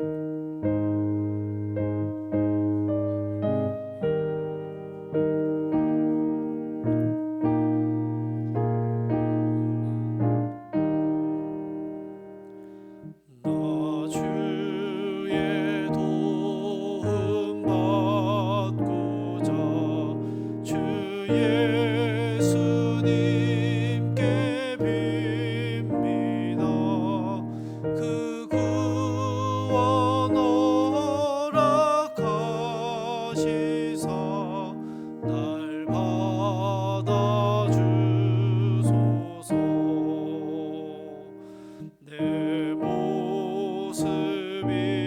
나 이대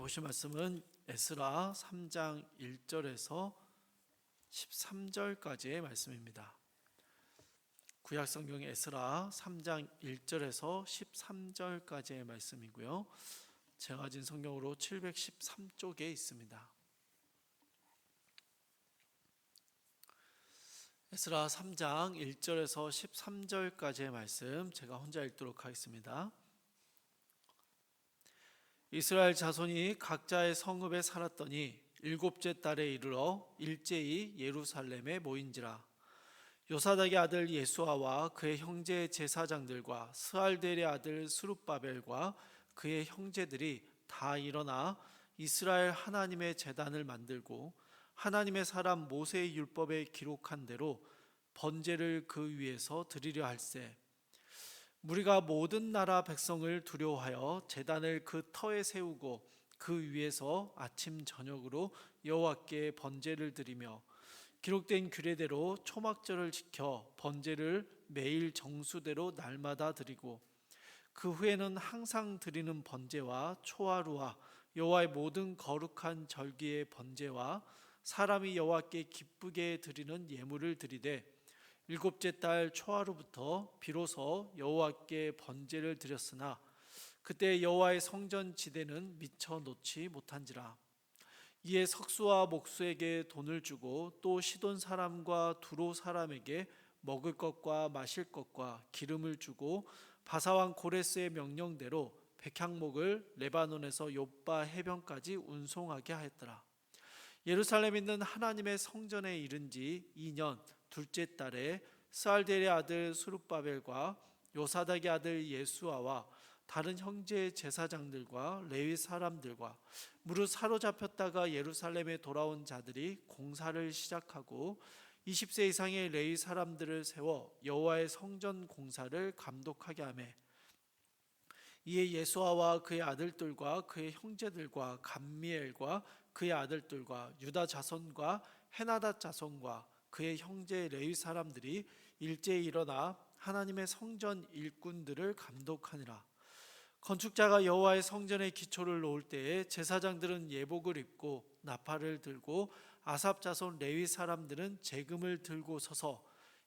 보실 말씀은 에스라 3장 1절에서 13절까지의 말씀입니다. 구약 성경 에스라 3장 1절에서 13절까지의 말씀이고요. 제가 가진 성경으로 713쪽에 있습니다. 에스라 3장 1절에서 13절까지의 말씀 제가 혼자 읽도록 하겠습니다. 이스라엘 자손이 각자의 성읍에 살았더니 일곱째 달에 이르러 일제히 예루살렘에 모인지라. 요사닥의 아들 예수아와 그의 형제 제사장들과 스알델의 아들 스룹바벨과 그의 형제들이 다 일어나 이스라엘 하나님의 제단을 만들고 하나님의 사람 모세의 율법에 기록한 대로 번제를 그 위에서 드리려 할세 무리가 모든 나라 백성을 두려워하여 제단을 그 터에 세우고 그 위에서 아침 저녁으로 여호와께 번제를 드리며 기록된 규례대로 초막절을 지켜 번제를 매일 정수대로 날마다 드리고 그 후에는 항상 드리는 번제와 초하루와 여호와의 모든 거룩한 절기의 번제와 사람이 여호와께 기쁘게 드리는 예물을 드리되 일곱째 달 초하루부터 비로소 여호와께 번제를 드렸으나 그때 여호와의 성전 지대는 미쳐 놓지 못한지라 이에 석수와 목수에게 돈을 주고 또 시돈 사람과 두로 사람에게 먹을 것과 마실 것과 기름을 주고 바사왕 고레스의 명령대로 백향목을 레바논에서 요빠 해변까지 운송하게 하였더라. 예루살렘에 있는 하나님의 성전에 이른 지 2년 둘째 달에 스알델의 아들 수룹바벨과 요사닥의 아들 예수아와 다른 형제 제사장들과 레위 사람들과 무릇 사로잡혔다가 예루살렘에 돌아온 자들이 공사를 시작하고 20세 이상의 레위 사람들을 세워 여호와의 성전 공사를 감독하게 하매 이에 예수아와 그의 아들들과 그의 형제들과 감미엘과 그의 아들들과 유다 자손과 헤나다 자손과 그의 형제 레위 사람들이 일제히 일어나 하나님의 성전 일꾼들을 감독하니라. 건축자가 여호와의 성전의 기초를 놓을 때에 제사장들은 예복을 입고 나팔을 들고 아삽 자손 레위 사람들은 재금을 들고 서서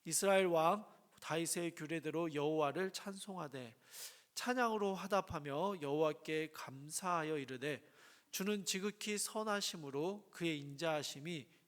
이스라엘 왕 다윗의 규례대로 여호와를 찬송하되 찬양으로 화답하며 여호와께 감사하여 이르되 주는 지극히 선하심으로 그의 인자하심이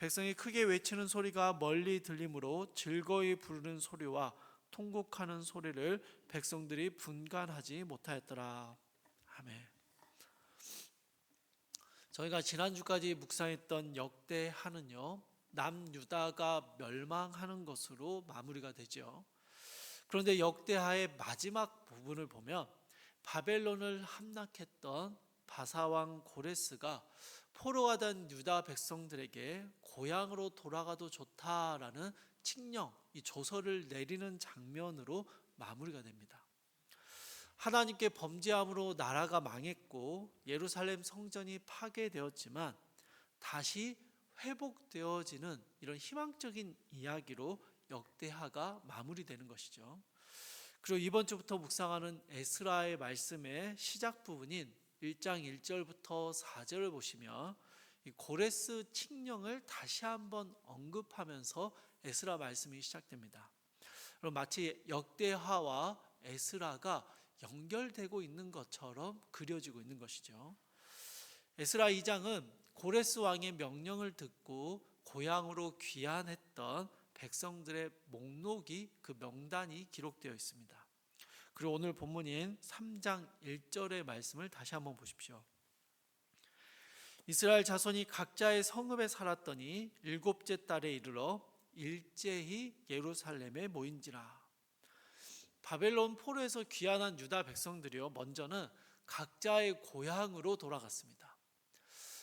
백성이 크게 외치는 소리가 멀리 들리므로 즐거이 부르는 소리와 통곡하는 소리를 백성들이 분간하지 못하였더라. 아멘. 저희가 지난주까지 묵상했던 역대하는요. 남유다가 멸망하는 것으로 마무리가 되죠. 그런데 역대하의 마지막 부분을 보면 바벨론을 함락했던 바사왕 고레스가 포로가 된 유다 백성들에게 고향으로 돌아가도 좋다라는 칙령, 이 조서를 내리는 장면으로 마무리가 됩니다. 하나님께 범죄함으로 나라가 망했고 예루살렘 성전이 파괴되었지만 다시 회복되어지는 이런 희망적인 이야기로 역대하가 마무리되는 것이죠. 그리고 이번 주부터 묵상하는 에스라의 말씀의 시작 부분인 1장 1절부터 4절을 보시면 고레스 칙령을 다시 한번 언급하면서 에스라 말씀이 시작됩니다. 그럼 마치 역대하와 에스라가 연결되고 있는 것처럼 그려지고 있는 것이죠. 에스라 2장은 고레스 왕의 명령을 듣고 고향으로 귀환했던 백성들의 목록이 그 명단이 기록되어 있습니다. 그리고 오늘 본문인 3장 1절의 말씀을 다시 한번 보십시오. 이스라엘 자손이 각자의 성읍에 살았더니 일곱째 달에 이르러 일제히 예루살렘에 모인지라. 바벨론 포로에서 귀환한 유다 백성들이요 먼저는 각자의 고향으로 돌아갔습니다.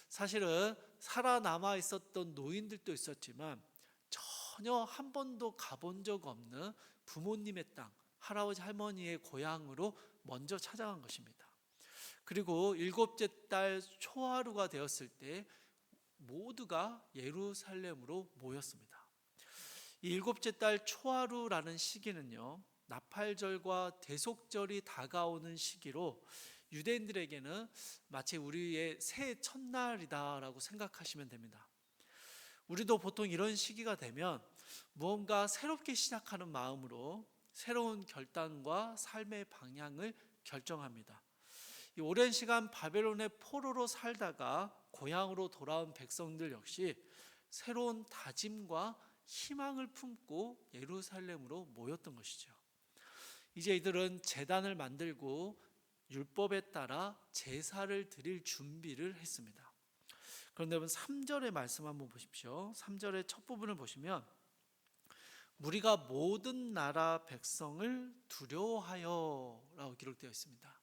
사실은 살아남아 있었던 노인들도 있었지만 전혀 한 번도 가본 적 없는 부모님의 땅, 할아버지 할머니의 고향으로 먼저 찾아간 것입니다. 그리고 일곱째 달 초하루가 되었을 때 모두가 예루살렘으로 모였습니다. 이 일곱째 달 초하루라는 시기는요, 나팔절과 대속절이 다가오는 시기로 유대인들에게는 마치 우리의 새해 첫날이다라고 생각하시면 됩니다. 우리도 보통 이런 시기가 되면 무언가 새롭게 시작하는 마음으로 새로운 결단과 삶의 방향을 결정합니다. 이 오랜 시간 바벨론의 포로로 살다가 고향으로 돌아온 백성들 역시 새로운 다짐과 희망을 품고 예루살렘으로 모였던 것이죠. 이제 이들은 재단을 만들고 율법에 따라 제사를 드릴 준비를 했습니다. 그런데 여러분 3절의 말씀 한번 보십시오. 3절의 첫 부분을 보시면 무리가 모든 나라 백성을 두려워하여라고 기록되어 있습니다.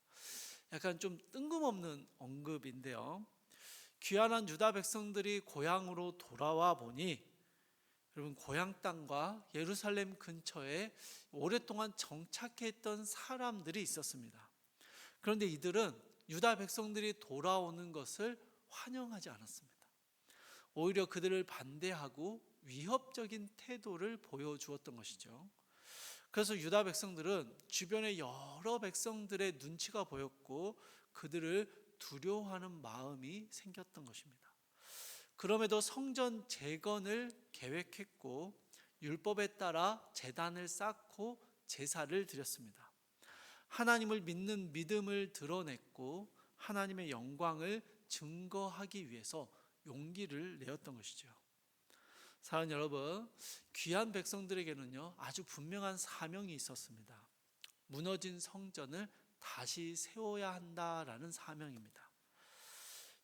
약간 좀 뜬금없는 언급인데요. 귀환한 유다 백성들이 고향으로 돌아와 보니 여러분 고향 땅과 예루살렘 근처에 오랫동안 정착해 있던 사람들이 있었습니다. 그런데 이들은 유다 백성들이 돌아오는 것을 환영하지 않았습니다. 오히려 그들을 반대하고 위협적인 태도를 보여주었던 것이죠. 그래서 유다 백성들은 주변의 여러 백성들의 눈치가 보였고 그들을 두려워하는 마음이 생겼던 것입니다. 그럼에도 성전 재건을 계획했고 율법에 따라 재단을 쌓고 제사를 드렸습니다. 하나님을 믿는 믿음을 드러냈고 하나님의 영광을 증거하기 위해서 용기를 내었던 것이죠. 사랑 여러분, 귀한 백성들에게는요, 아주 분명한 사명이 있었습니다. 무너진 성전을 다시 세워야 한다라는 사명입니다.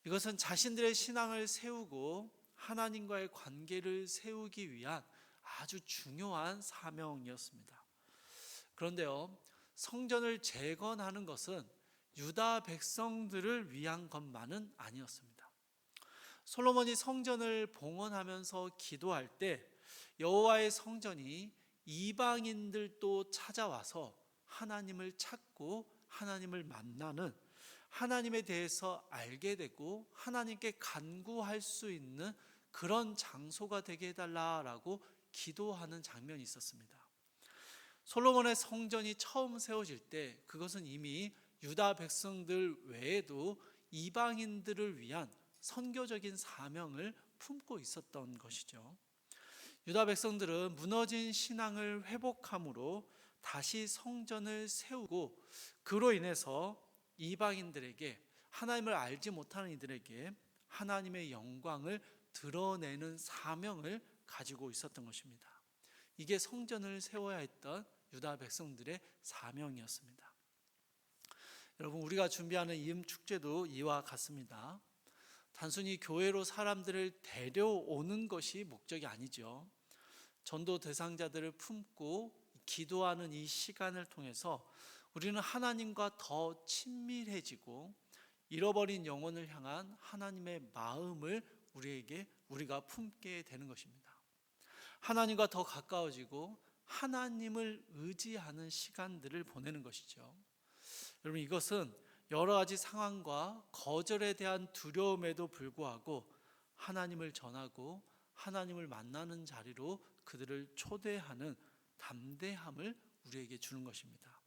이것은 자신들의 신앙을 세우고 하나님과의 관계를 세우기 위한 아주 중요한 사명이었습니다. 그런데요, 성전을 재건하는 것은 유다 백성들을 위한 것만은 아니었습니다. 솔로몬이 성전을 봉헌하면서 기도할 때 여호와의 성전이 이방인들도 찾아와서 하나님을 찾고 하나님을 만나는 하나님에 대해서 알게 되고 하나님께 간구할 수 있는 그런 장소가 되게 해달라라고 기도하는 장면이 있었습니다. 솔로몬의 성전이 처음 세워질 때 그것은 이미 유다 백성들 외에도 이방인들을 위한 선교적인 사명을 품고 있었던 것이죠. 유다 백성들은 무너진 신앙을 회복함으로 다시 성전을 세우고 그로 인해서 이방인들에게 하나님을 알지 못하는 이들에게 하나님의 영광을 드러내는 사명을 가지고 있었던 것입니다. 이게 성전을 세워야 했던 유다 백성들의 사명이었습니다. 여러분 우리가 준비하는 이음 축제도 이와 같습니다. 단순히 교회로 사람들을 데려오는 것이 목적이 아니죠. 전도 대상자들을 품고 기도하는 이 시간을 통해서 우리는 하나님과 더 친밀해지고 잃어버린 영혼을 향한 하나님의 마음을 우리에게 우리가 품게 되는 것입니다. 하나님과 더 가까워지고 하나님을 의지하는 시간들을 보내는 것이죠. 여러분 이것은 여러 가지 상황과 거절에 대한 두려움에도 불구하고 하나님을 전하고 하나님을 만나는 자리로 그들을 초대하는 담대함을 우리에게 주는 것입니다.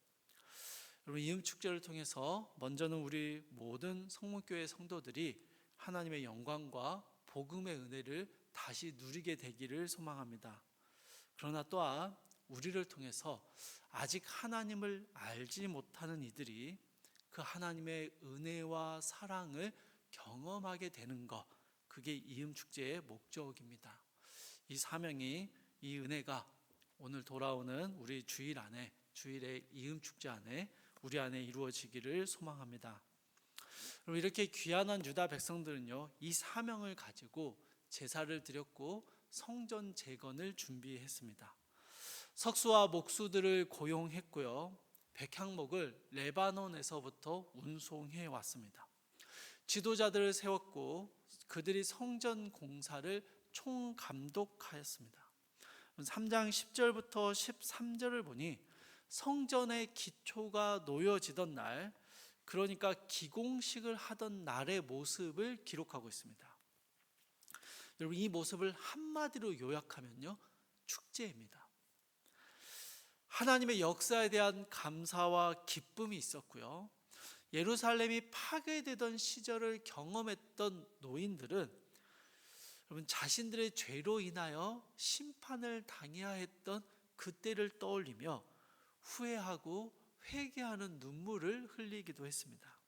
여러분 이음 축제를 통해서 먼저는 우리 모든 성문교회 성도들이 하나님의 영광과 복음의 은혜를 다시 누리게 되기를 소망합니다. 그러나 또한 우리를 통해서 아직 하나님을 알지 못하는 이들이 그 하나님의 은혜와 사랑을 경험하게 되는 것 그게 이음 축제의 목적입니다. 이 사명이 이 은혜가 오늘 돌아오는 우리 주일 안에 주일의 이음 축제 안에 우리 안에 이루어지기를 소망합니다. 그리고 이렇게 귀한한 유다 백성들은요 이 사명을 가지고 제사를 드렸고 성전 재건을 준비했습니다. 석수와 목수들을 고용했고요 백향목을 레바논에서부터 운송해 왔습니다. 지도자들을 세웠고 그들이 성전 공사를 총감독하였습니다. 3장 10절부터 13절을 보니 성전의 기초가 놓여지던 날, 그러니까 기공식을 하던 날의 모습을 기록하고 있습니다. 여러분 이 모습을 한마디로 요약하면요. 축제입니다. 하나님의 역사에 대한 감사와 기쁨이 있었고요. 예루살렘이 파괴되던 시절을 경험했던 노인들은 여러분 자신들의 죄로 인하여 심판을 당해야 했던 그때를 떠올리며 후회하고 회개하는 눈물을 흘리기도 했습니다.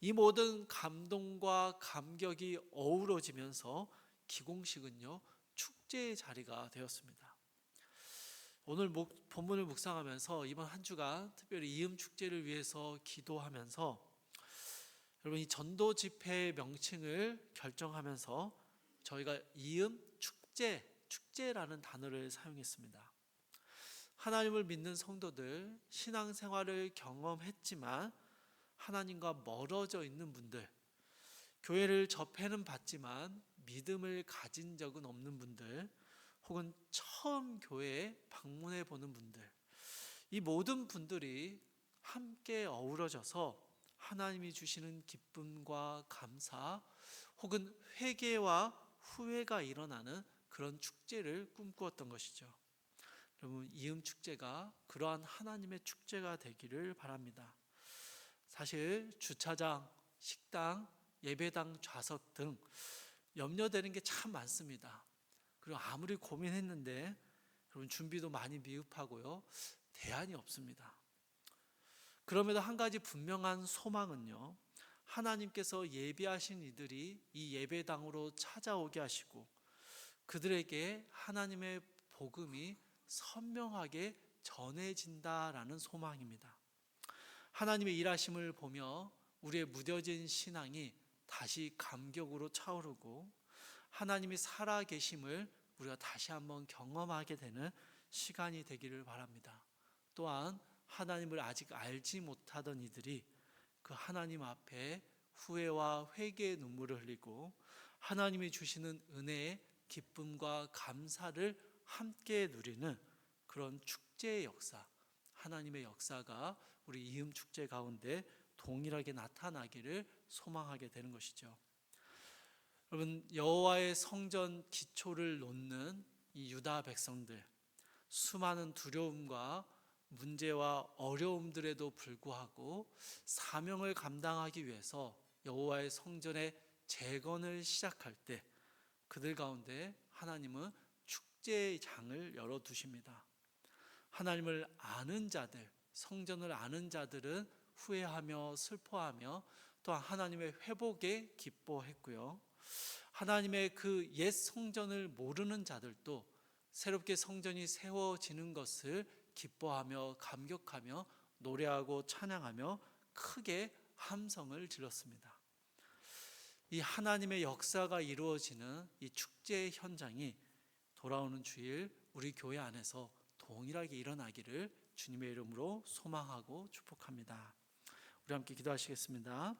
이 모든 감동과 감격이 어우러지면서 기공식은요 축제의 자리가 되었습니다. 오늘 목, 본문을 묵상하면서 이번 한 주간 특별히 이음 축제를 위해서 기도하면서 여러분 이 전도 집회의 명칭을 결정하면서 저희가 이음 축제 축제라는 단어를 사용했습니다. 하나님을 믿는 성도들 신앙생활을 경험했지만 하나님과 멀어져 있는 분들 교회를 접해는 봤지만 믿음을 가진 적은 없는 분들 혹은 처음 교회에 방문해 보는 분들 이 모든 분들이 함께 어우러져서 하나님이 주시는 기쁨과 감사 혹은 회개와 후회가 일어나는 그런 축제를 꿈꾸었던 것이죠. 여러분 이음 축제가 그러한 하나님의 축제가 되기를 바랍니다. 사실 주차장, 식당, 예배당 좌석 등 염려되는 게 참 많습니다. 그리고 아무리 고민했는데 여러분 준비도 많이 미흡하고요. 대안이 없습니다. 그럼에도 한 가지 분명한 소망은요. 하나님께서 예비하신 이들이 이 예배당으로 찾아오게 하시고 그들에게 하나님의 복음이 선명하게 전해진다라는 소망입니다. 하나님의 일하심을 보며 우리의 무뎌진 신앙이 다시 감격으로 차오르고 하나님이 살아 계심을 우리가 다시 한번 경험하게 되는 시간이 되기를 바랍니다. 또한 하나님을 아직 알지 못하던 이들이 그 하나님 앞에 후회와 회개의 눈물을 흘리고 하나님이 주시는 은혜의 기쁨과 감사를 함께 누리는 그런 축제의 역사, 하나님의 역사가 우리 이음 축제 가운데 동일하게 나타나기를 소망하게 되는 것이죠. 여러분 여호와의 성전 기초를 놓는 이 유다 백성들 수많은 두려움과 문제와 어려움들에도 불구하고 사명을 감당하기 위해서 여호와의 성전의 재건을 시작할 때 그들 가운데 하나님은 축제의 장을 열어 두십니다. 하나님을 아는 자들, 성전을 아는 자들은 후회하며 슬퍼하며 또한 하나님의 회복에 기뻐했고요. 하나님의 그 옛 성전을 모르는 자들도 새롭게 성전이 세워지는 것을 기뻐하며 감격하며 노래하고 찬양하며 크게 함성을 질렀습니다. 이 하나님의 역사가 이루어지는 이 축제의 현장이 돌아오는 주일 우리 교회 안에서 동일하게 일어나기를 주님의 이름으로 소망하고 축복합니다. 우리 함께 기도하시겠습니다.